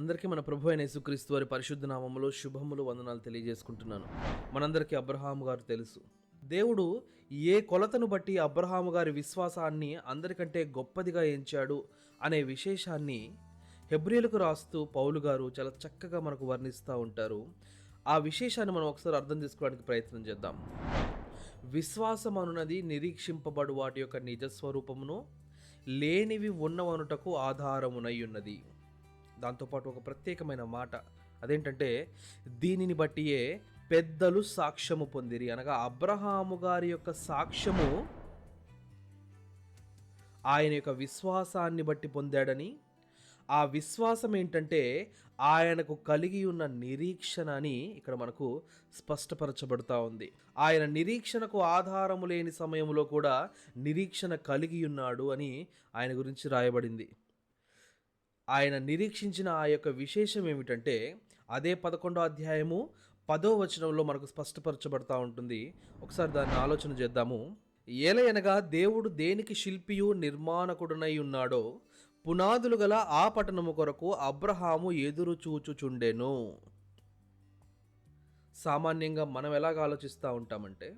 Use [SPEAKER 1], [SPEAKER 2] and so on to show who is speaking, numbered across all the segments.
[SPEAKER 1] అందరికీ మన ప్రభు అయిన యేసుక్రీస్తు వారి పరిశుద్ధ నామములో శుభములు వందనాలు తెలియజేసుకుంటున్నాను. మనందరికీ అబ్రహాము గారు తెలుసు. దేవుడు ఏ కొలతను బట్టి అబ్రహాము గారి విశ్వాసాన్ని అందరికంటే గొప్పదిగా ఎంచాడు అనే విశేషాన్ని హెబ్రియలకు రాస్తూ పౌలు గారు చాలా చక్కగా మనకు వర్ణిస్తూ ఉంటారు. ఆ విశేషాన్ని మనం ఒకసారి అర్థం చేసుకోవడానికి ప్రయత్నం చేద్దాం. విశ్వాసం అనున్నది నిరీక్షింపబడు వాటి యొక్క నిజస్వరూపమును లేనివి ఉన్నవనుటకు ఆధారమునై ఉన్నది. దాంతోపాటు ఒక ప్రత్యేకమైన మాట. అదేంటంటే దీనిని బట్టియే పెద్దలు సాక్ష్యము పొందిరి. అనగా అబ్రహాము గారి యొక్క సాక్ష్యము ఆయన యొక్క విశ్వాసాన్ని బట్టి పొందాడని. ఆ విశ్వాసం ఏంటంటే ఆయనకు కలిగి ఉన్న నిరీక్షణ అని ఇక్కడ మనకు స్పష్టపరచబడుతూ ఉంది. ఆయన నిరీక్షణకు ఆధారము లేని సమయంలో కూడా నిరీక్షణ కలిగి ఉన్నాడు అని ఆయన గురించి రాయబడింది. ఆయన నిరీక్షించిన ఆ యొక్క విశేషం ఏమిటంటే అదే పదకొండో అధ్యాయము పదో వచనంలో మనకు స్పష్టపరచబడతా ఉంటుంది. ఒకసారి దాన్ని ఆలోచన చేద్దాము. ఏలయనగా దేవుడు దేనికి శిల్పియు నిర్మాణకుడునై ఉన్నాడో పునాదులు గల ఆ పట్టణము కొరకు అబ్రహాము ఎదురు చూచుచుండెను. సామాన్యంగా మనం ఎలాగ ఆలోచిస్తూ ఉంటామంటే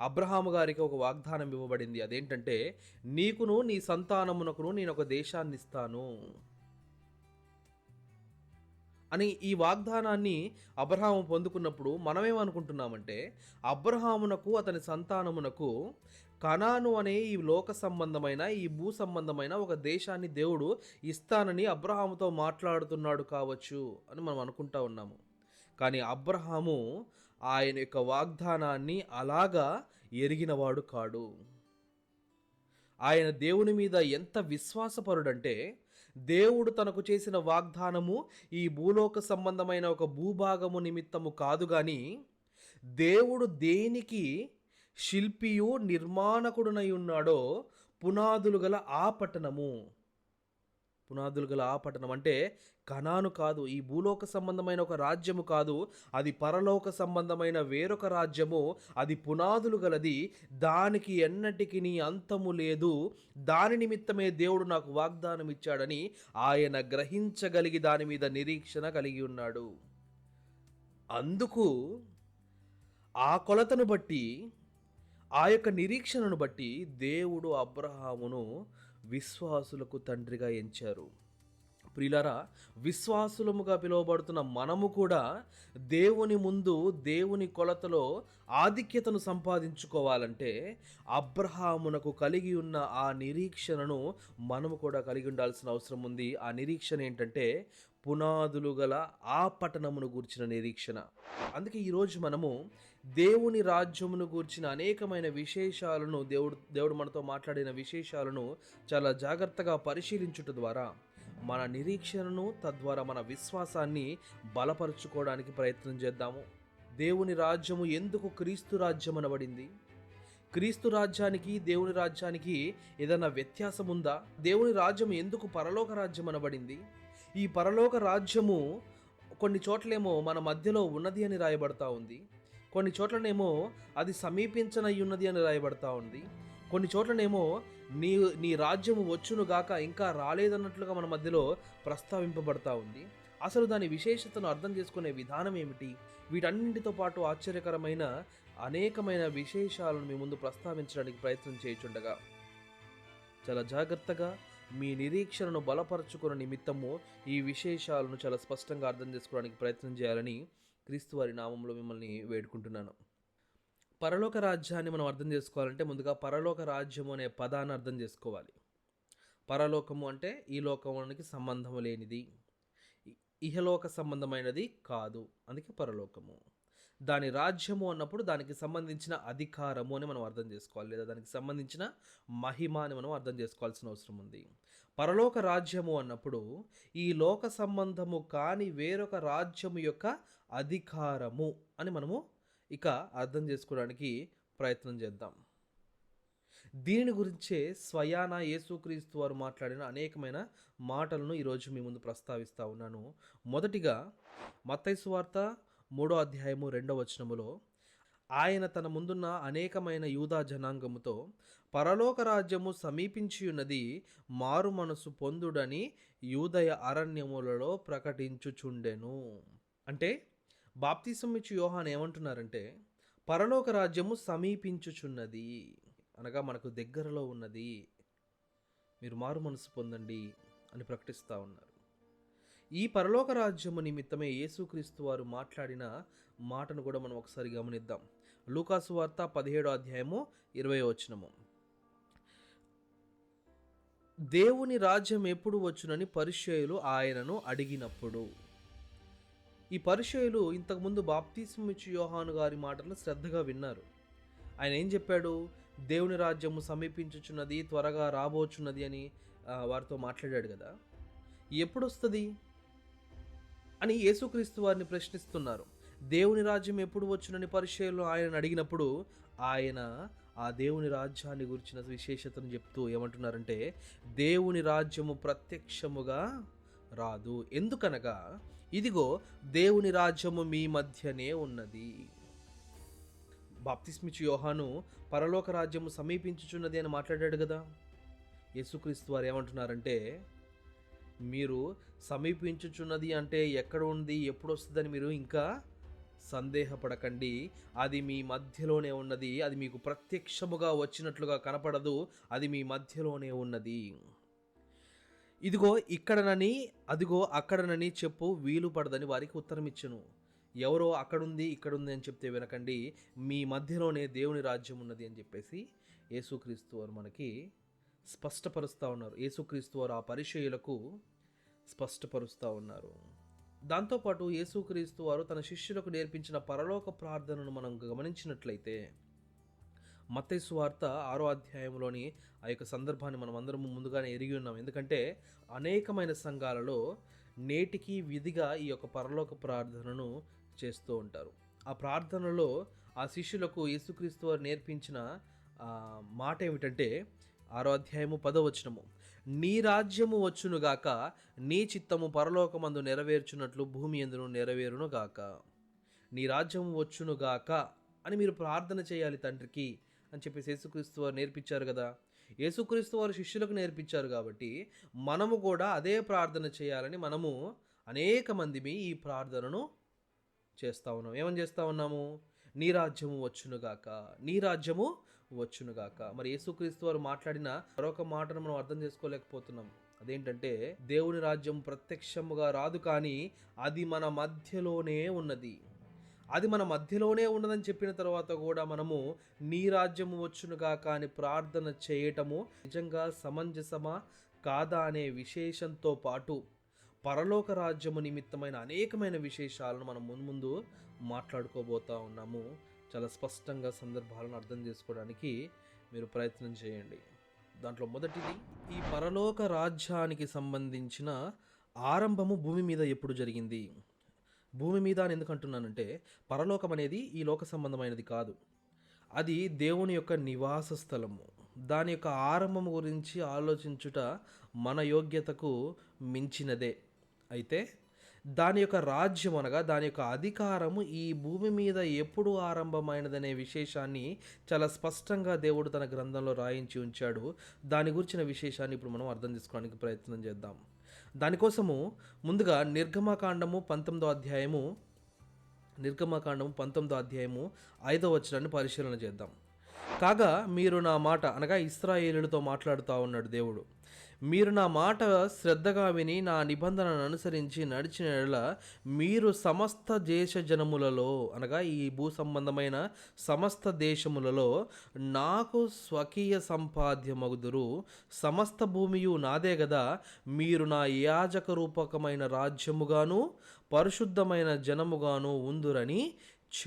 [SPEAKER 1] అబ్రహాము గారికి ఒక వాగ్దానం ఇవ్వబడింది. అదేంటంటే నీకును నీ సంతానమునకును నేను ఒక దేశాన్ని ఇస్తాను. అని ఈ వాగ్దానాన్ని అబ్రహాము పొందుకున్నప్పుడు మనమేమనుకుంటున్నామంటే అబ్రహామునకు అతని సంతానమునకు కనాను అనే ఈ లోక సంబంధమైన ఈ భూ సంబంధమైన ఒక దేశాన్ని దేవుడు ఇస్తానని అబ్రహాముతో మాట్లాడుతున్నాడు కావచ్చు అని మనం అనుకుంటా ఉన్నాము. కానీ అబ్రహాము ఆయన యొక్క వాగ్దానాన్ని అలాగా ఎరిగినవాడు కాడు. ఆయన దేవుని మీద ఎంత విశ్వాసపరుడంటే దేవుడు తనకు చేసిన వాగ్దానము ఈ భూలోక సంబంధమైన ఒక భూభాగము నిమిత్తము కాదు కానీ దేవుడు దేనికి శిల్పియు నిర్మాణకుడునై ఉన్నాడో పునాదులు గల ఆ పట్టణము. పునాదులు గల ఆ పట్టణం అంటే కణాను కాదు ఈ భూలోక సంబంధమైన ఒక రాజ్యము కాదు అది పరలోక సంబంధమైన వేరొక రాజ్యము. అది పునాదులు గలది దానికి ఎన్నటికి నీ అంతము లేదు. దాని నిమిత్తమే దేవుడు నాకు వాగ్దానం ఇచ్చాడని ఆయన గ్రహించగలిగి దాని మీద నిరీక్షణ కలిగి ఉన్నాడు. అందుకు ఆ కొలతను బట్టి ఆ యొక్క నిరీక్షణను బట్టి దేవుడు అబ్రహామును విశ్వాసులకు తండ్రిగా ఎంచారు. ప్రిలరా విశ్వాసులముగా పిలువబడుతున్న మనము కూడా దేవుని ముందు దేవుని కొలతలో ఆధిక్యతను సంపాదించుకోవాలంటే అబ్రహామునకు కలిగి ఉన్న ఆ నిరీక్షణను మనము కూడా కలిగి ఉండాల్సిన అవసరం ఉంది. ఆ నిరీక్షణ ఏంటంటే పునాదులు గల ఆ పట్టణమును గూర్చిన నిరీక్షణ. అందుకే ఈరోజు మనము దేవుని రాజ్యమును గూర్చిన అనేకమైన విశేషాలను దేవుడు దేవుడు మనతో మాట్లాడిన విశేషాలను చాలా జాగ్రత్తగా పరిశీలించుట ద్వారా మన నిరీక్షణను తద్వారా మన విశ్వాసాన్ని బలపరుచుకోవడానికి ప్రయత్నం చేద్దాము. దేవుని రాజ్యము ఎందుకు క్రీస్తు రాజ్యం అనబడింది క్రీస్తు రాజ్యానికి దేవుని రాజ్యానికి ఏదైనా వ్యత్యాసం ఉందా దేవుని రాజ్యం ఎందుకు పరలోక రాజ్యం అనబడింది ఈ పరలోక రాజ్యము కొన్ని చోట్లేమో మన మధ్యలో ఉన్నది అని రాయబడతా ఉంది. కొన్ని చోట్లనేమో అది సమీపించనయ్యున్నది అని రాయబడతా ఉంది. కొన్ని చోట్లనేమో నీ నీ రాజ్యము వచ్చును గాక ఇంకా రాలేదన్నట్లుగా మన మధ్యలో ప్రస్తావింపబడతా ఉంది. అసలు దాని విశేషతను అర్థం చేసుకునే విధానం ఏమిటి? వీటన్నింటితో పాటు ఆశ్చర్యకరమైన అనేకమైన విశేషాలను మీ ముందు ప్రస్తావించడానికి ప్రయత్నం చేయుచుండగా చాలా జాగ్రత్తగా మీ నిరీక్షణను బలపరచుకున్న నిమిత్తము ఈ విశేషాలను చాలా స్పష్టంగా అర్థం చేసుకోవడానికి ప్రయత్నం చేయాలని క్రీస్తు వారి నామంలో మిమ్మల్ని వేడుకుంటున్నాను. పరలోక రాజ్యాన్ని మనం అర్థం చేసుకోవాలంటే ముందుగా పరలోక రాజ్యము అనే పదాన్ని అర్థం చేసుకోవాలి. పరలోకము అంటే ఈ లోకానికి సంబంధం లేనిది ఇహలోక సంబంధమైనది కాదు. అందుకే పరలోకము. దాని రాజ్యము అన్నప్పుడు దానికి సంబంధించిన అధికారము అని మనం అర్థం చేసుకోవాలి. లేదా దానికి సంబంధించిన మహిమ అని మనం అర్థం చేసుకోవాల్సిన అవసరం ఉంది. పరలోక రాజ్యము అన్నప్పుడు ఈ లోక సంబంధము కాని వేరొక రాజ్యము యొక్క అధికారము అని మనము ఇక అర్థం చేసుకోవడానికి ప్రయత్నం చేద్దాం. దీని గురించే స్వయాన యేసుక్రీస్తు వారు మాట్లాడిన అనేకమైన మాటలను ఈరోజు మీ ముందు ప్రస్తావిస్తూ ఉన్నాను. మొదటిగా మత్తైసు వార్త మూడో అధ్యాయము రెండో వచనములో ఆయన తన ముందున్న అనేకమైన యూదా జనాంగముతో పరలోక రాజ్యము సమీపించియున్నది మారు మనసు పొందుడని యూదయ అరణ్యములలో ప్రకటించుచుండెను. అంటే బాప్తిసం ఇచ్చి యోహాన్ ఏమంటున్నారంటే పరలోక రాజ్యము సమీపించుచున్నది అనగా మనకు దగ్గరలో ఉన్నది మీరు మారు మనసు పొందండి అని ప్రకటిస్తూ ఉన్నారు. ఈ పరలోక రాజ్యము నిమిత్తమే యేసుక్రీస్తు వారు మాట్లాడిన మాటను కూడా మనం ఒకసారి గమనిద్దాం. లూకాసు వార్త పదిహేడో అధ్యాయము ఇరవై వచనము. దేవుని రాజ్యం ఎప్పుడు వచ్చునని పరిచయులు ఆయనను అడిగినప్పుడు. ఈ పరిచయులు ఇంతకుముందు బాప్తీసమిచ్చి యోహాను గారి మాటలను శ్రద్ధగా విన్నారు. ఆయన ఏం చెప్పాడు? దేవుని రాజ్యము సమీపించుచున్నది త్వరగా రాబోచున్నది అని వారితో మాట్లాడాడు కదా. ఎప్పుడు వస్తుంది? అని యేసుక్రీస్తు వారిని ప్రశ్నిస్తున్నారు. దేవుని రాజ్యం ఎప్పుడు వచ్చునని పరిచయంలో ఆయన అడిగినప్పుడు ఆయన ఆ దేవుని రాజ్యాన్ని గురించిన విశేషతను చెప్తూ ఏమంటున్నారంటే దేవుని రాజ్యము ప్రత్యక్షముగా రాదు. ఎందుకనగా ఇదిగో దేవుని రాజ్యము మీ మధ్యనే ఉన్నది. బాప్తిస్మిచ్చు యోహాను పరలోక రాజ్యము సమీపించుచున్నది అని మాట్లాడాడు కదా. యేసుక్రీస్తు వారు ఏమంటున్నారంటే మీరు సమీపించుచున్నది అంటే ఎక్కడ ఉంది ఎప్పుడు వస్తుందని మీరు ఇంకా సందేహపడకండి. అది మీ మధ్యలోనే ఉన్నది. అది మీకు ప్రత్యక్షముగా వచ్చినట్లుగా కనపడదు. అది మీ మధ్యలోనే ఉన్నది. ఇదిగో ఇక్కడనని అదిగో అక్కడనని చెప్పు వీలు పడదని వారికి ఉత్తరం ఇచ్చును ఎవరో అక్కడుంది ఇక్కడుంది అని చెప్తే వినకండి. మీ మధ్యలోనే దేవుని రాజ్యం ఉన్నది అని చెప్పేసి యేసుక్రీస్తు వారు మనకి స్పష్టపరుస్తూ ఉన్నారు. యేసుక్రీస్తు వారు ఆ పరిచయులకు స్పష్టపరుస్తూ ఉన్నారు. దాంతోపాటు యేసుక్రీస్తు వారు తన శిష్యులకు నేర్పించిన పరలోక ప్రార్థనను మనం గమనించినట్లయితే మత్తయి వార్త ఆరో అధ్యాయంలోని ఆ యొక్క సందర్భాన్ని మనం అందరం ముందుగానే ఎరిగి ఉన్నాం. ఎందుకంటే అనేకమైన సంఘాలలో నేటికి విధిగా ఈ యొక్క పరలోక ప్రార్థనను చేస్తూ ఉంటారు. ఆ ప్రార్థనలో ఆ శిష్యులకు యేసుక్రీస్తు వారు నేర్పించిన మాట ఏమిటంటే ఆరో అధ్యాయము పదవచనము నీ రాజ్యము వచ్చునుగాక నీ చిత్తము పరలోకమందు నెరవేర్చున్నట్లు భూమి ఎందును నెరవేరునుగాక నీ రాజ్యము వచ్చునుగాక అని మీరు ప్రార్థన చేయాలి తండ్రికి అని చెప్పేసి యేసుక్రీస్తు వారు నేర్పించారు కదా. యేసుక్రీస్తు వారు శిష్యులకు నేర్పించారు కాబట్టి మనము కూడా అదే ప్రార్థన చేయాలని మనము అనేక మందిమి ఈ ప్రార్థనను చేస్తూ ఉన్నాం. ఏమని చేస్తూ ఉన్నాము? నీ రాజ్యము వచ్చునుగాక నీ రాజ్యము వచ్చునుగాక. మరి యేసుక్రీస్తు వారు మాట్లాడిన మరొక మాటను మనం అర్థం చేసుకోలేకపోతున్నాం. అదేంటంటే దేవుని రాజ్యం ప్రత్యక్షముగా రాదు కానీ అది మన మధ్యలోనే ఉన్నది. అది మన మధ్యలోనే ఉన్నదని చెప్పిన తర్వాత కూడా మనము నీ రాజ్యము వచ్చునుగాక అని ప్రార్థన చేయటము నిజంగా సమంజసమా? కాదా అనే విశేషంతో పాటు పరలోక రాజ్యము నిమిత్తమైన అనేకమైన విశేషాలను మనం మున్ముందు మాట్లాడుకోబోతా ఉన్నాము. చాలా స్పష్టంగా సందర్భాలను అర్థం చేసుకోవడానికి మీరు ప్రయత్నం చేయండి. దాంట్లో మొదటిది ఈ పరలోక రాజ్యానికి సంబంధించిన ఆరంభము భూమి మీద ఎప్పుడు జరిగింది? భూమి మీద అని ఎందుకంటున్నానంటే పరలోకం అనేది ఈ లోక సంబంధమైనది కాదు. అది దేవుని యొక్క నివాస స్థలము. దాని యొక్క ఆరంభం గురించి ఆలోచించుట మన యోగ్యతకు మించినదే. అయితే దాని యొక్క రాజ్యం అనగా దాని యొక్క అధికారము ఈ భూమి మీద ఎప్పుడు ఆరంభమైనదనే విశేషాన్ని చాలా స్పష్టంగా దేవుడు తన గ్రంథంలో రాయించి ఉంచాడు. దాని గురించిన విశేషాన్ని ఇప్పుడు మనం అర్థం చేసుకోవడానికి ప్రయత్నం చేద్దాం. దానికోసము ముందుగా నిర్గమకాండము పంతొమ్మిదో అధ్యాయము నిర్గమకాండము పంతొమ్మిదో అధ్యాయము ఐదో వచనాన్ని పరిశీలన చేద్దాం. కాగా మీరు నా మాట అనగా ఇస్రాయేలులతో మాట్లాడుతూ ఉన్నాడు దేవుడు. మీరు నా మాట శ్రద్ధగా విని నా నిబంధనను అనుసరించి నడిచిన ఎడల మీరు సమస్త దేశ జనములలో అనగా ఈ భూ సంబంధమైన సమస్త దేశములలో నాకు స్వకీయ సంపాద్యమగుదురు. సమస్త భూమియు నాదే గదా. మీరు నా యాజక రూపకమైన రాజ్యముగాను పరిశుద్ధమైన జనముగాను ఉందురని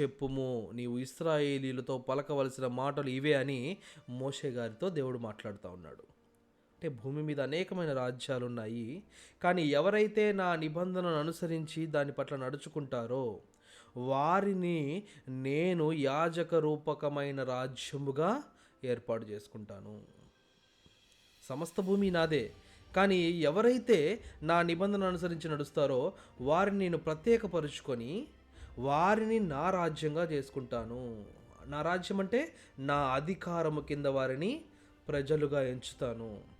[SPEAKER 1] చెప్పుము. నీవు ఇస్రాయేలీలతో పలకవలసిన మాటలు ఇవే అని మోషే గారితో దేవుడు మాట్లాడుతూ ఉన్నాడు. అంటే భూమి మీద అనేకమైన రాజ్యాలు ఉన్నాయి కానీ ఎవరైతే నా నిబంధనను అనుసరించి దాని పట్ల నడుచుకుంటారో వారిని నేను యాజక రూపకమైన రాజ్యముగా ఏర్పాటు చేసుకుంటాను. సమస్త భూమి నాదే. కానీ ఎవరైతే నా నిబంధన అనుసరించి నడుస్తారో వారిని నేను ప్రత్యేకపరుచుకొని వారిని నా రాజ్యంగా చేసుకుంటాను. నా రాజ్యం అంటే నా అధికారము కింద వారిని ప్రజలుగా ఎంచుతాను.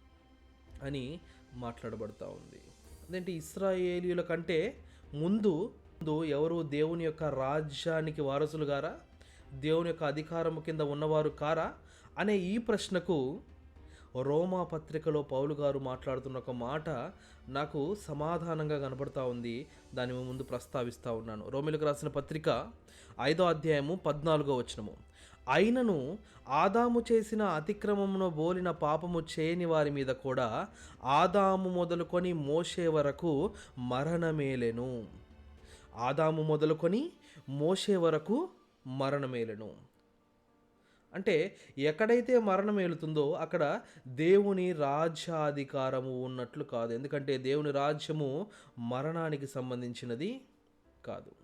[SPEAKER 1] అని మాట్లాడబడుతూ ఉంది. అదేంటి? ఇస్రాయేలీల కంటే ముందు ముందు ఎవరు దేవుని యొక్క రాజ్యానికి వారసులు గారా దేవుని యొక్క అధికారము కింద ఉన్నవారు కారా? అనే ఈ ప్రశ్నకు రోమా పత్రికలో పౌలు గారు మాట్లాడుతున్న ఒక మాట నాకు సమాధానంగా కనబడతా ఉంది. దాని ముందు ప్రస్తావిస్తూ ఉన్నాను. రోమిలకు రాసిన పత్రిక ఐదో అధ్యాయము పద్నాలుగో వచనము. అయినను ఆదాము చేసిన అతిక్రమమును బోలిన పాపము చేయని వారి మీద కూడా ఆదాము మొదలుకొని మోసే వరకు మరణమేలెను. ఆదాము మొదలుకొని మోసే వరకు మరణమేలెను. అంటే ఎక్కడైతే మరణం ఏలుతుందో అక్కడ దేవుని రాజ్యాధికారము ఉన్నట్లు కాదు. ఎందుకంటే దేవుని రాజ్యము మరణానికి సంబంధించినది కాదు.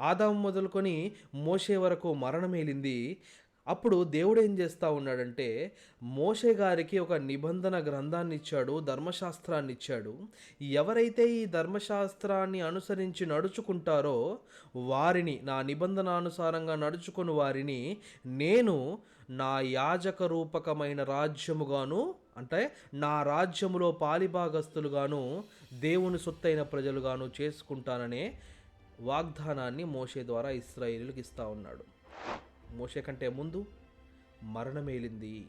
[SPEAKER 1] ఆదాము మొదలుకొని మోసే వరకు మరణమేలింది అప్పుడు దేవుడు ఏం చేస్తూ ఉన్నాడంటే మోషే గారికి ఒక నిబంధన గ్రంథాన్ని ఇచ్చాడు ధర్మశాస్త్రాన్ని ఇచ్చాడు. ఎవరైతే ఈ ధర్మశాస్త్రాన్ని అనుసరించి నడుచుకుంటారో వారిని నా నిబంధనానుసారంగా నడుచుకుని వారిని నేను నా యాజక రూపకమైన రాజ్యముగాను అంటే నా రాజ్యములో పాలిభాగస్తులుగాను దేవుని సొత్తైన ప్రజలుగాను చేసుకుంటాననే వాగ్దానాన్ని మోషే ద్వారా ఇస్రాయేలులకు ఇస్తా ఉన్నాడు. మోషే కంటే ముందు మరణమేలింది.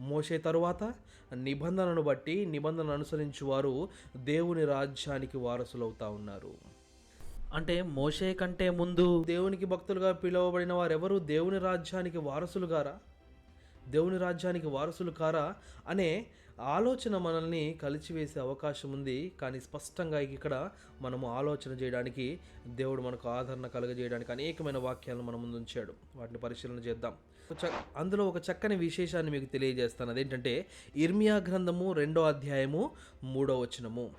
[SPEAKER 1] మోసే తరువాత నిబంధనను బట్టి నిబంధన అనుసరించి వారు దేవుని రాజ్యానికి వారసులవుతా ఉన్నారు. అంటే మోషే కంటే ముందు దేవునికి భక్తులుగా పిలువబడిన వారెవరు దేవుని రాజ్యానికి వారసులు గారా దేవుని రాజ్యానికి వారసులు కారా? అనే ఆలోచన మనల్ని కలిచివేసే అవకాశం ఉంది. కానీ స్పష్టంగా ఇక్కడ మనము ఆలోచన చేయడానికి దేవుడు మనకు ఆదరణ కలుగజేయడానికి అనేకమైన వాక్యాలను మన ముందు ఉంచాడు. వాటిని పరిశీలన చేద్దాం. అందులో ఒక చక్కని విశేషాన్ని మీకు తెలియజేస్తాను. అదేంటంటే ఇర్మియా గ్రంథము రెండో అధ్యాయము మూడో వచనము.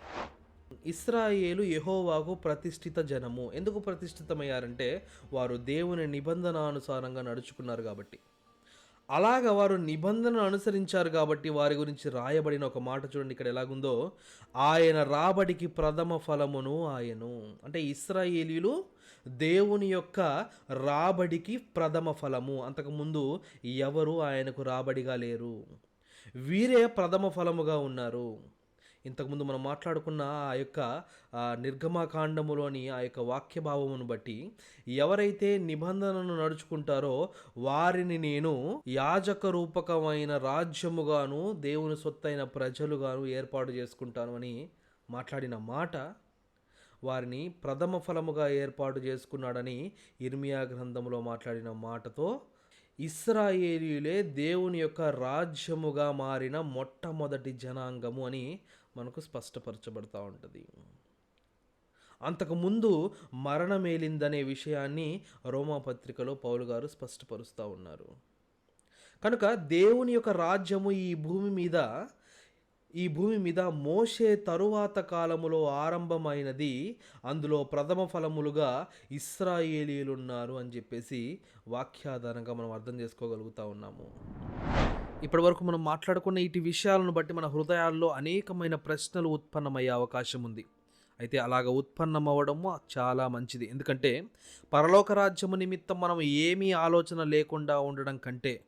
[SPEAKER 1] ఇస్రాయేలు యహోవాకు ప్రతిష్ఠిత జనము. ఎందుకు ప్రతిష్ఠితమయ్యారంటే వారు దేవుని నిబంధనానుసారంగా నడుచుకున్నారు కాబట్టి. అలాగ వారు నిబంధనను అనుసరించారు కాబట్టి వారి గురించి రాయబడిన ఒక మాట చూడండి ఇక్కడ ఎలాగుందో. ఆయన రాబడికి ప్రథమ ఫలమును ఆయను. అంటే ఇస్రాయేలీలు దేవుని యొక్క రాబడికి ప్రథమ ఫలము. అంతకుముందు ఎవరు ఆయనకు రాబడిగా లేరు. వీరే ప్రథమ ఫలముగా ఉన్నారు. ఇంతకుముందు మనం మాట్లాడుకున్న ఆ యొక్క నిర్గమకాండములోని ఆ యొక్క వాక్య భావమును బట్టి ఎవరైతే నిబంధనను నడుచుకుంటారో వారిని నేను యాజక రూపకమైన రాజ్యముగాను దేవుని సొత్తైన ప్రజలుగాను ఏర్పాటు చేసుకుంటాను అని మాట్లాడిన మాట వారిని ప్రథమ ఫలముగా ఏర్పాటు చేసుకున్నాడని ఇర్మియా గ్రంథంలో మాట్లాడిన మాటతో ఇస్రాయేలీలే దేవుని యొక్క రాజ్యముగా మారిన మొట్టమొదటి జనాంగము అని మనకు స్పష్టపరచబడతా ఉంటుంది. అంతకుముందు మరణమేలిందనే విషయాన్ని రోమా పత్రికలో పౌలు గారు స్పష్టపరుస్తూ ఉన్నారు. కనుక దేవుని యొక్క రాజ్యము ఈ భూమి మీద ఈ భూమి మీద మోషే తరువాత కాలములో ఆరంభమైనది అందులో ప్రథమ ఫలములుగా ఇస్రాయేలీలు ఉన్నారు అని చెప్పేసి వాక్యాధారంగా మనం అర్థం చేసుకోగలుగుతా ఉన్నాము. ఇప్పటి వరకు మనం మాట్లాడుకున్న ఇటు విషయాలను బట్టి మన హృదయాల్లో అనేకమైన ప్రశ్నలు ఉత్పన్నమయ్యే అవకాశం ఉంది. అయితే అలాగ ఉత్పన్నమవ్వడము చాలా మంచిది. ఎందుకంటే పరలోక రాజ్యము నిమిత్తం మనం ఏమీ ఆలోచన లేకుండా ఉండడం కంటే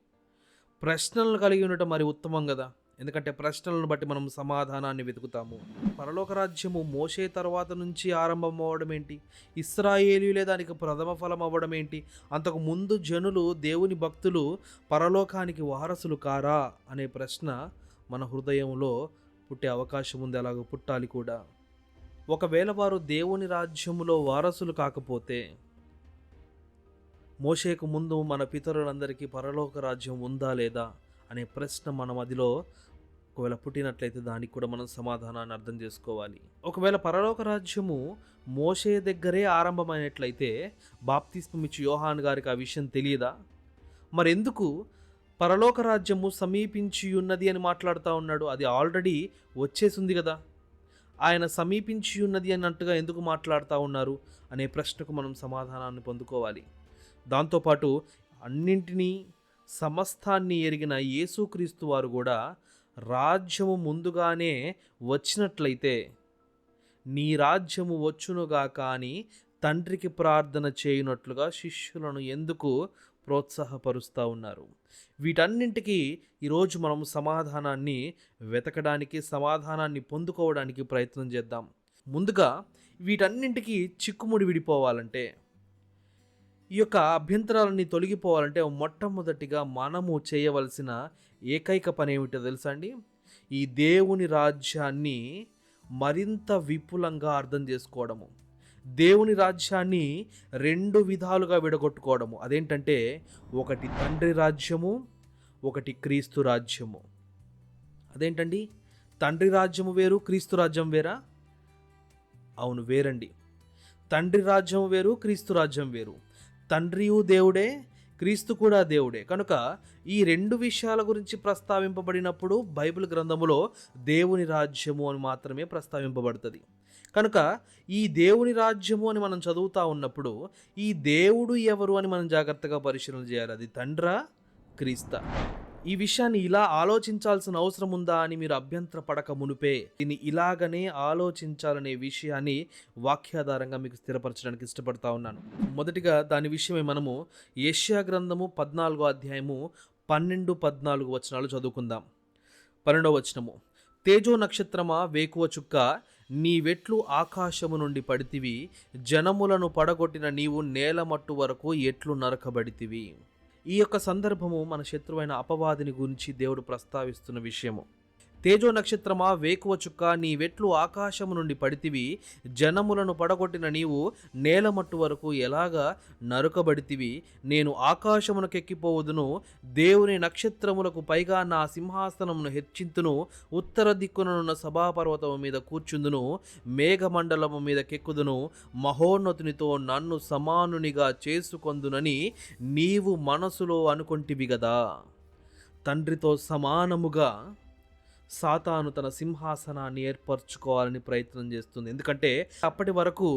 [SPEAKER 1] ప్రశ్నలు కలిగి ఉండటం మరి ఉత్తమం కదా? ఎందుకంటే ప్రశ్నలను బట్టి మనం సమాధానాన్ని వెతుకుతాము. పరలోక రాజ్యము మోసే తర్వాత నుంచి ఆరంభం అవ్వడం ఏంటి ఇస్రాయేలీలే దానికి ప్రథమ ఫలం అవ్వడం ఏంటి అంతకు ముందు జనులు దేవుని భక్తులు పరలోకానికి వారసులు కారా? అనే ప్రశ్న మన హృదయంలో పుట్టే అవకాశం ఉంది. అలాగ పుట్టాలి కూడా. ఒకవేళ వారు దేవుని రాజ్యములో వారసులు కాకపోతే మోషేకు ముందు మన పితరులందరికీ పరలోక రాజ్యం ఉందా లేదా? అనే ప్రశ్న మన మదిలో ఒకవేళ పుట్టినట్లయితే దానికి కూడా మనం సమాధానాన్ని అర్థం చేసుకోవాలి. ఒకవేళ పరలోక రాజ్యము మోషే దగ్గరే ఆరంభమైనట్లయితే బాప్తిస్మమిచ్చి యోహాన్ గారికి ఆ విషయం తెలియదా? మరెందుకు? పరలోక రాజ్యము సమీపించి ఉన్నది అని మాట్లాడుతూ ఉన్నాడు. అది ఆల్రెడీ వచ్చేసింది కదా. ఆయన సమీపించి ఉన్నది అన్నట్టుగా ఎందుకు మాట్లాడుతూ ఉన్నారు అనే ప్రశ్నకు మనం సమాధానాన్ని పొందుకోవాలి. దాంతోపాటు అన్నింటినీ సమస్తాన్ని ఎరిగిన యేసుక్రీస్తు వారు కూడా రాజ్యము ముందుగానే వచ్చినట్లయితే నీ రాజ్యము వచ్చునుగా కానీ తండ్రికి ప్రార్థన చేయునట్లుగా శిష్యులను ఎందుకు ప్రోత్సాహపరుస్తూ ఉన్నారు? వీటన్నింటికి ఈరోజు మనం సమాధానాన్ని వెతకడానికి సమాధానాన్ని పొందుకోవడానికి ప్రయత్నం చేద్దాం. ముందుగా వీటన్నింటికి చిక్కుముడి విడిపోవాలంటే ఈ యొక్క అభ్యంతరాలన్నీ తొలగిపోవాలంటే మొట్టమొదటిగా మనము చేయవలసిన ఏకైక పని ఏమిటో తెలుసా అండి ఈ దేవుని రాజ్యాన్ని మరింత విపులంగా అర్థం చేసుకోవడము. దేవుని రాజ్యాన్ని రెండు విధాలుగా విడగొట్టుకోవడము. అదేంటంటే ఒకటి తండ్రి రాజ్యము ఒకటి క్రీస్తు రాజ్యము. అదేంటండి? తండ్రి రాజ్యము వేరు క్రీస్తు రాజ్యం వేరా? అవును వేరండి. తండ్రి రాజ్యం వేరు క్రీస్తు రాజ్యం వేరు. తండ్రియు దేవుడే క్రీస్తు కూడా దేవుడే. కనుక ఈ రెండు విషయాల గురించి ప్రస్తావింపబడినప్పుడు బైబిల్ గ్రంథములో దేవుని రాజ్యము అని మాత్రమే ప్రస్తావింపబడుతుంది. కనుక ఈ దేవుని రాజ్యము అని మనం చదువుతూ ఉన్నప్పుడు ఈ దేవుడు ఎవరు అని మనం జాగ్రత్తగా పరిశీలన చేయాలి? అది తండ్రా క్రీస్త. ఈ విషయాన్ని ఇలా ఆలోచించాల్సిన అవసరం ఉందా అని మీరు అభ్యంతర పడక మునిపే దీన్ని ఇలాగనే ఆలోచించాలనే విషయాన్ని వాక్యాధారంగా మీకు స్థిరపరచడానికి ఇష్టపడతా ఉన్నాను. మొదటిగా దాని విషయమే మనము ఏషియా గ్రంథము పద్నాలుగో అధ్యాయము పన్నెండు పద్నాలుగు వచనాలు చదువుకుందాం. పన్నెండవ వచనము. తేజో నక్షత్రమా వేకువ చుక్క నీ వెట్లు ఆకాశము నుండి పడితివి జనములను పడగొట్టిన నీవు నేల మట్టు వరకు ఎట్లు నరకబడితివి. ఈ యొక్క సందర్భము మన శత్రువైన అపవాదిని గురించి దేవుడు ప్రస్తావిస్తున్న విషయము. తేజో నక్షత్రమా వేకువ చుక్క నీ వెట్లు ఆకాశము నుండి పడితివి జనములను పడగొట్టిన నీవు నేలమట్టు వరకు ఎలాగా నరుకబడితివి? నేను ఆకాశమునకెక్కిపోవదును దేవుని నక్షత్రములకు పైగా నా సింహాసనమును హెచ్చింతును ఉత్తర దిక్కుననున్న సభాపర్వతము మీద కూర్చుందును మేఘమండలము మీద కెక్కుదును మహోన్నతునితో నన్ను సమానునిగా చేసుకొందునని నీవు మనసులో అనుకొంటివి గదా. తండ్రితో సమానముగా సాతాను తన సింహాసనాన్ని ఏర్పరచుకోవాలని ప్రయత్నం చేస్తుంది. ఎందుకంటే అప్పటి వరకు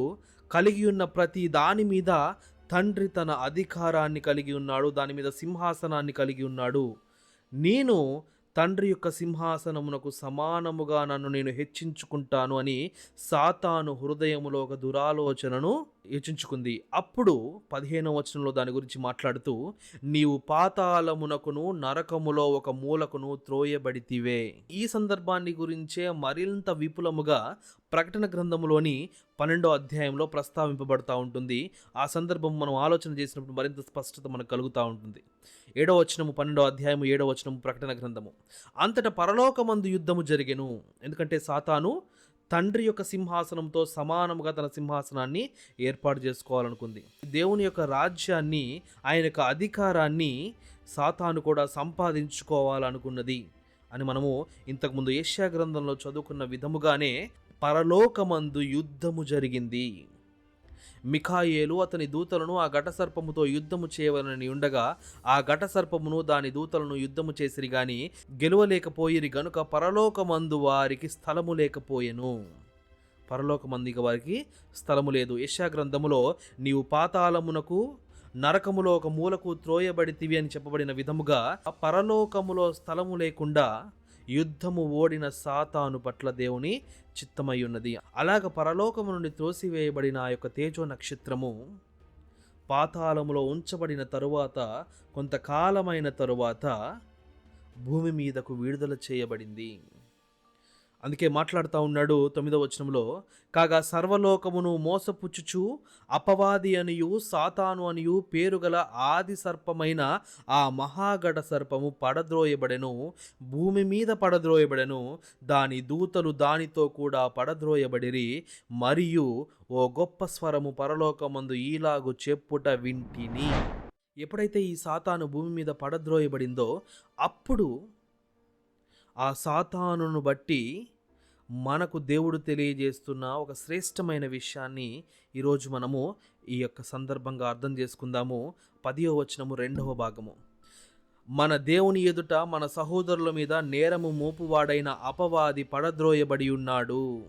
[SPEAKER 1] కలిగి ఉన్న ప్రతి దాని మీద తండ్రి తన అధికారాన్ని కలిగి ఉన్నాడు దాని మీద సింహాసనాన్ని కలిగి ఉన్నాడు. నేను తండ్రి యొక్క సింహాసనమునకు సమానముగా నన్ను నేను హెచ్చించుకుంటాను అని సాతాను హృదయములో ఒక దురాలోచనను యోచించుకుంది. అప్పుడు పదిహేనవ వచనంలో దాని గురించి మాట్లాడుతూ నీవు పాతాళమునకును నరకములో ఒక మూలకును త్రోయబడితివే. ఈ సందర్భాన్ని గురించే మరింత విపులముగా ప్రకటన గ్రంథములోని పన్నెండో అధ్యాయంలో ప్రస్తావింపబడతా ఉంటుంది. ఆ సందర్భం మనం ఆలోచన చేసినప్పుడు మరింత స్పష్టత మనకు కలుగుతూ ఉంటుంది. ఏడో వచనము పన్నెండో అధ్యాయము ఏడో వచనము ప్రకటన గ్రంథము. అంతటా పరలోకమందు యుద్ధము జరిగెను. ఎందుకంటే సాతాను తండ్రి యొక్క సింహాసనంతో సమానముగా తన సింహాసనాన్ని ఏర్పాటు చేసుకోవాలనుకుంది. దేవుని యొక్క రాజ్యాన్ని ఆయన యొక్క అధికారాన్ని సాతాను కూడా సంపాదించుకోవాలనుకున్నది అని మనము ఇంతకుముందు ఏష్యా గ్రంథంలో చదువుకున్న విధముగానే పరలోకమందు యుద్ధము జరిగింది. మిఖాయేలు అతని దూతలను ఆ ఘట సర్పముతో యుద్ధము చేయవలని ఉండగా ఆ ఘట సర్పమును దాని దూతలను యుద్ధము చేసిరి గాని గెలువలేకపోయిరి గనుక పరలోకమందు వారికి స్థలము లేకపోయెను. పరలోకమందు వారికి స్థలము లేదు. యశా గ్రంథములో నీవు పాతాళమునకు నరకములో ఒక మూలకు త్రోయబడితివి అని చెప్పబడిన విధముగా పరలోకములో స్థలము లేకుండా యుద్ధము ఓడిన సాతాను పట్ల దేవుని చిత్తమై ఉన్నది అలాగ పరలోకము నుండి త్రోసివేయబడిన ఆ యొక్క తేజో నక్షత్రము పాతాళములో ఉంచబడిన తరువాత కొంతకాలమైన తరువాత భూమి మీదకు విడుదల చేయబడింది. అందుకే మాట్లాడుతూ ఉన్నాడు తొమ్మిదవ వచనంలో. కాగా సర్వలోకమును మోసపుచ్చుచు అపవాది అనియు సాతాను అనియు పేరుగల ఆది సర్పమైన ఆ మహాగడ సర్పము పడద్రోయబడెను భూమి మీద పడద్రోయబడెను దాని దూతలు దానితో కూడా పడద్రోయబడిరి మరియు ఓ గొప్ప స్వరము పరలోకమందు ఈలాగు చెప్పుట వింటిని. ఎప్పుడైతే ఈ సాతాను భూమి మీద పడద్రోయబడిందో అప్పుడు ఆ సాతానును బట్టి మనకు దేవుడు తెలియజేస్తున్న ఒక శ్రేష్టమైన విషయాన్ని ఈరోజు మనము ఈ యొక్క సందర్భంగా అర్థం చేసుకుందాము. పదివ వచనము రెండవ భాగము. మన దేవుని ఎదుట మన సహోదరుల మీద నేరము మోపువాడైన అపవాది పడద్రోయబడి ఉన్నాడు.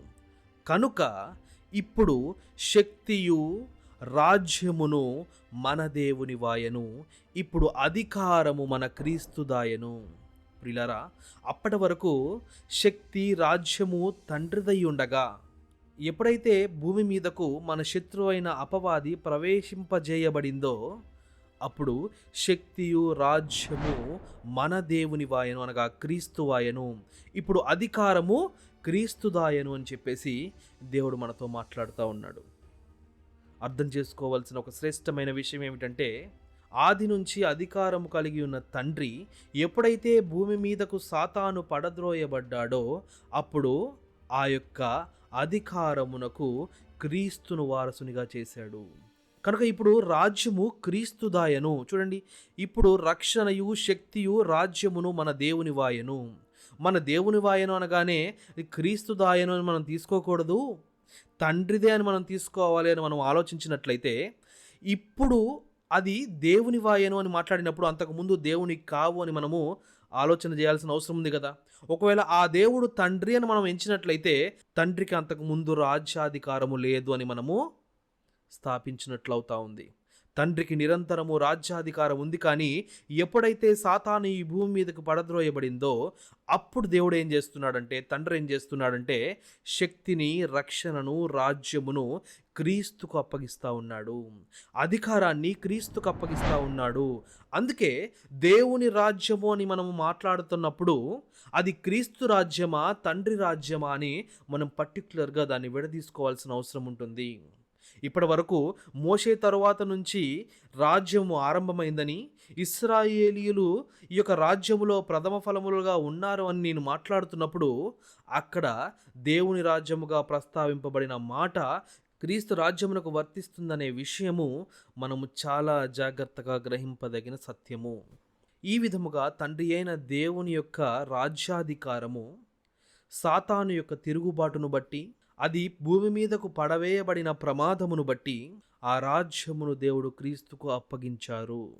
[SPEAKER 1] కనుక ఇప్పుడు శక్తియు రాజ్యమును మన దేవుని వాయను. ఇప్పుడు అధికారము మన క్రీస్తుదాయను ప్రిలరా అప్పటి వరకు శక్తి రాజ్యము తండ్రిదై ఉండగా ఎప్పుడైతే భూమి మీదకు మన శత్రువు అయిన అపవాది ప్రవేశింపజేయబడిందో అప్పుడు శక్తియు రాజ్యము మన దేవుని వాయను అనగా క్రీస్తు వాయను ఇప్పుడు అధికారము క్రీస్తుదాయను అని చెప్పేసి దేవుడు మనతో మాట్లాడుతూ ఉన్నాడు. అర్థం చేసుకోవాల్సిన ఒక శ్రేష్టమైన విషయం ఏమిటంటే ఆది నుంచి అధికారము కలిగి ఉన్న తండ్రి ఎప్పుడైతే భూమి మీదకు సాతాను పడద్రోయబడ్డాడో అప్పుడు ఆ యొక్క అధికారమునకు క్రీస్తును వారసునిగా చేశాడు. కనుక ఇప్పుడు రాజ్యము క్రీస్తుదాయను. చూడండి ఇప్పుడు రక్షణయు శక్తియు రాజ్యమును మన దేవుని వాయను. మన దేవుని వాయను అనగానే క్రీస్తుదాయను అని మనం తీసుకోకూడదు. తండ్రిదే అని మనం తీసుకోవాలి అని మనం ఆలోచించినట్లయితే ఇప్పుడు అది దేవుని వాయను అని మాట్లాడినప్పుడు అంతకుముందు దేవుని కావు అని మనము ఆలోచన చేయాల్సిన అవసరం ఉంది కదా. ఒకవేళ ఆ దేవుడు తండ్రి అని మనం ఎంచినట్లయితే తండ్రికి అంతకు ముందు రాజ్యాధికారము లేదు అని మనము స్థాపించినట్లు అవుతా ఉంది. తండ్రికి నిరంతరము రాజ్యాధికారం ఉంది కానీ ఎప్పుడైతే సాతాను ఈ భూమి మీదకు పడద్రోయబడిందో అప్పుడు దేవుడు ఏం చేస్తున్నాడంటే తండ్రి ఏం చేస్తున్నాడంటే శక్తిని రక్షణను రాజ్యమును క్రీస్తుకు అప్పగిస్తూ ఉన్నాడు. అధికారాన్ని క్రీస్తుకు అప్పగిస్తూ ఉన్నాడు. అందుకే దేవుని రాజ్యము అని మనము మాట్లాడుతున్నప్పుడు అది క్రీస్తు రాజ్యమా తండ్రి రాజ్యమా అని మనం పర్టికులర్గా దాన్ని విడదీసుకోవాల్సిన అవసరం ఉంటుంది. ఇప్పటి వరకు మోషే తరువాత నుంచి రాజ్యము ఆరంభమైందని ఇస్రాయేలీయులు ఈ యొక్క రాజ్యములో ప్రథమ ఫలములుగా ఉన్నారు అని నేను మాట్లాడుతున్నప్పుడు అక్కడ దేవుని రాజ్యముగా ప్రస్తావింపబడిన మాట క్రీస్తు రాజ్యమునకు వర్తిస్తుందనే విషయము మనము చాలా జాగ్రత్తగా గ్రహింపదగిన సత్యము. ఈ విధముగా తండ్రి అయిన దేవుని యొక్క రాజ్యాధికారము సాతాను యొక్క తిరుగుబాటును బట్టి అది భూమి మీదకు పడవేయబడిన ప్రమాదమును బట్టి ఆ రాజ్యమును దేవుడు క్రీస్తుకు అప్పగించారు.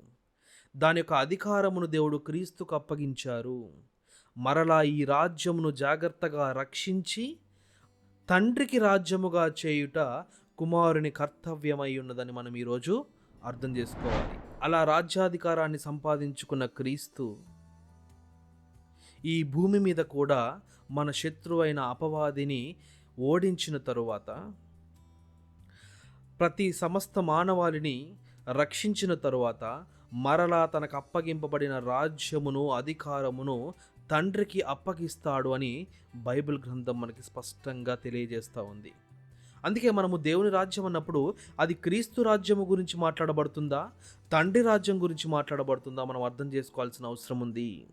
[SPEAKER 1] దాని యొక్క అధికారమును దేవుడు క్రీస్తుకు అప్పగించారు. మరలా ఈ రాజ్యమును జాగ్రత్తగా రక్షించి తండ్రికి రాజ్యముగా చేయుట కుమారుని కర్తవ్యమై ఉన్నదని మనం ఈరోజు అర్థం చేసుకోవాలి. అలా రాజ్యాధికారాన్ని సంపాదించుకున్న క్రీస్తు ఈ భూమి మీద కూడా మన శత్రువైన అపవాదిని ఓడించిన తరువాత ప్రతి సమస్త మానవాళిని రక్షించిన తరువాత మరలా తనకు అప్పగింపబడిన రాజ్యమును అధికారమును తండ్రికి అప్పగిస్తాడు అని బైబిల్ గ్రంథం మనకి స్పష్టంగా తెలియజేస్తూ ఉంది. అందుకే మనము దేవుని రాజ్యం అన్నప్పుడు అది క్రీస్తు రాజ్యము గురించి మాట్లాడబడుతుందా? తండ్రి రాజ్యం గురించి మాట్లాడబడుతుందా? మనం అర్థం చేసుకోవాల్సిన అవసరం ఉంది.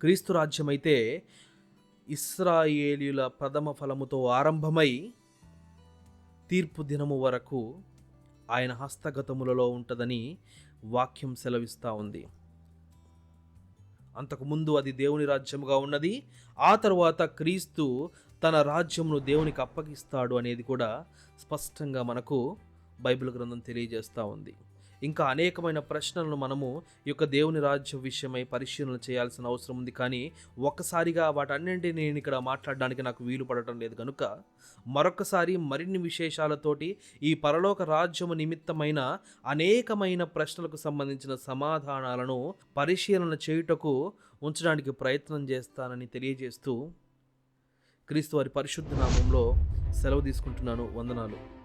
[SPEAKER 1] క్రీస్తు రాజ్యం అయితే ఇస్రాయేలీల ప్రథమ ఫలముతో ఆరంభమై తీర్పు దినము వరకు ఆయన హస్తగతములలో ఉంటుందని వాక్యం సెలవిస్తూ ఉంది. అంతకుముందు అది దేవుని రాజ్యముగా ఉన్నది ఆ తర్వాత క్రీస్తు తన రాజ్యమును దేవునికి అప్పగిస్తాడు అనేది కూడా స్పష్టంగా మనకు బైబిల్ గ్రంథం తెలియజేస్తూ ఉంది. ఇంకా అనేకమైన ప్రశ్నలను మనము ఈ యొక్క దేవుని రాజ్యం విషయమై పరిశీలన చేయాల్సిన అవసరం ఉంది. కానీ ఒక్కసారిగా వాటన్నింటినీ నేను ఇక్కడ మాట్లాడడానికి నాకు వీలు పడటం లేదు కనుక మరొకసారి మరిన్ని విశేషాలతోటి ఈ పరలోక రాజ్యము నిమిత్తమైన అనేకమైన ప్రశ్నలకు సంబంధించిన సమాధానాలను పరిశీలన చేయుటకు ఉంచడానికి ప్రయత్నం చేస్తానని తెలియజేస్తూ క్రీస్తు వారి పరిశుద్ధ నామంలో సెలవు తీసుకుంటున్నాను. వందనాలు.